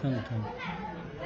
看看看看。